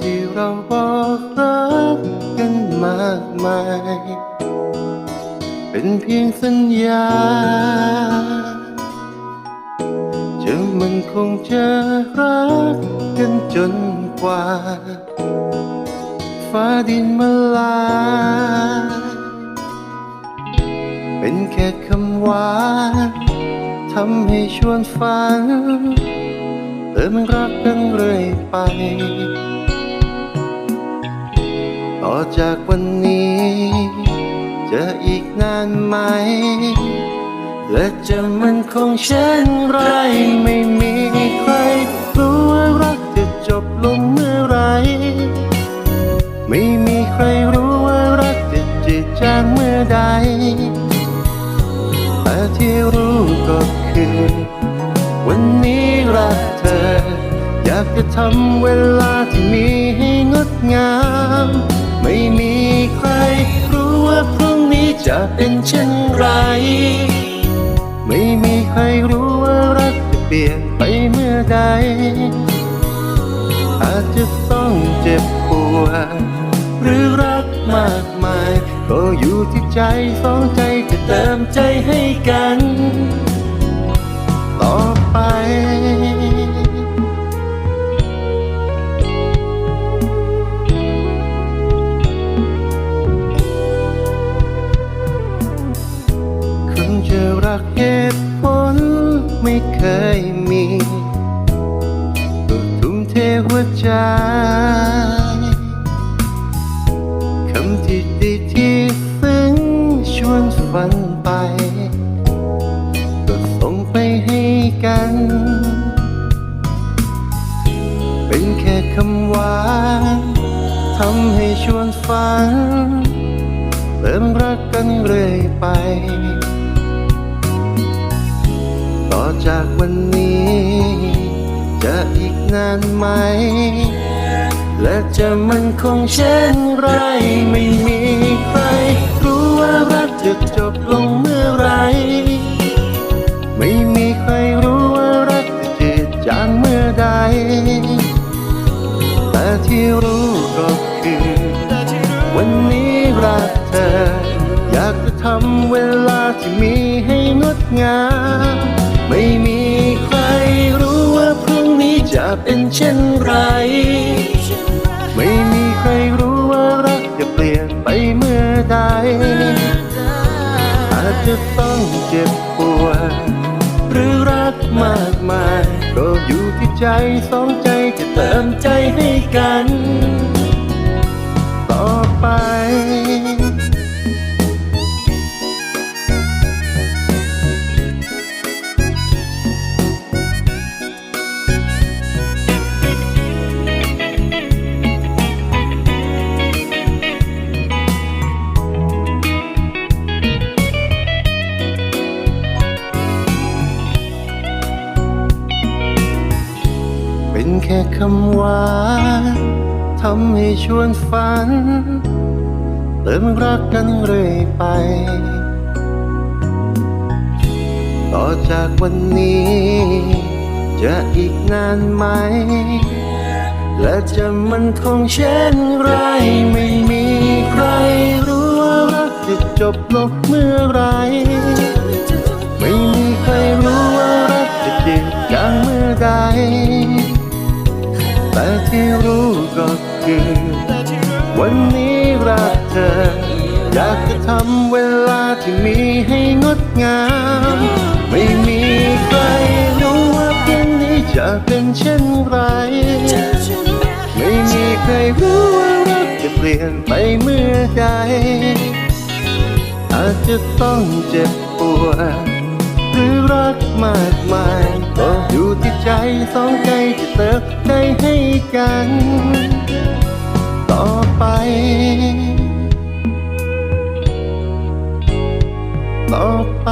ที่เราบอกรักกันมากมาย เป็นเพียงสัญญาจะมันคงจะรักกันจนกว่า ฟ้าดินมาลายเป็นแค่คำหวานทำให้ชวนฝันเติมรักกันเรื่อยไป ต่อจากวันนี้ จะอีกนานไหม และจะมันคงเช่นไร ไม่มีใครรู้ว่ารักจะจบลงเมื่อไร ไม่มีใครรู้ว่ารักจะจืดจางเมื่อใด แต่ที่รู้ก็คือ วันนี้รักเธอ อยากจะทำเวลาที่มีให้งดงาม ไม่มีใคร รู้ว่าพรุ่งนี้จะเป็นเช่นไร ไม่มีใครรู้ว่ารักจะเปลี่ยนไปเมื่อใด อาจจะต้องเจ็บปวดหรือรักมากมาย ก็อยู่ที่ใจสองใจจะเติมใจให้กัน ต่อไป ยมี ทุ่มเทหัวใจ คำที่ดีที่ซึ้งชวนฝันไป ก็ส่งไปให้กัน เป็นแค่คำหวานทำให้ชวนฝันเติมรักกันเรื่อยไป นานไหม และจะมันคงเช่นไรไม่มีใคร รู้ว่ารักจะจบลงเมื่อไร ไม่มีใครรู้ว่ารักจะจืดจางเมื่อใด แต่ที่รู้ก็คือ วันนี้รักเธอ อยากจะทำเวล เป็นเช่นไร ไม่มีใครรู้ว่ารักจะเปลี่ยนไปเมื่อใด อาจจะต้องเจ็บปวดหรือรักมากมาย ก็อยู่ที่ใจสองใจจะเติมใจให้กัน ค่คำหวานทำให้ชวนฝัน เติมรักกันเรื่อยไป ต่อจากวันนี้ จะอีกนานไหม และจะมันคงเช่นไรไม่มีใครรู้ว่ารักจะจบลงเมื่อไร ไม่มีใครรู้ว่ารักจะจืดจางเมื่อใด แต่ที่รู้ก็คือ วันนี้รักเธอ อยากจะทำเวลาที่มีให้งดงาม ไม่มีใครรู้ว่าเพียงนี้จะเป็นเช่นไร ไม่มีใครรู้ว่ารักจะเปลี่ยนไปเมื่อใดอาจจะต้องเจ็บปวดหรือรักมากมายก็อยู่ ใจสองใจจะเติมใจให้กัน ต่อไป ต่อไป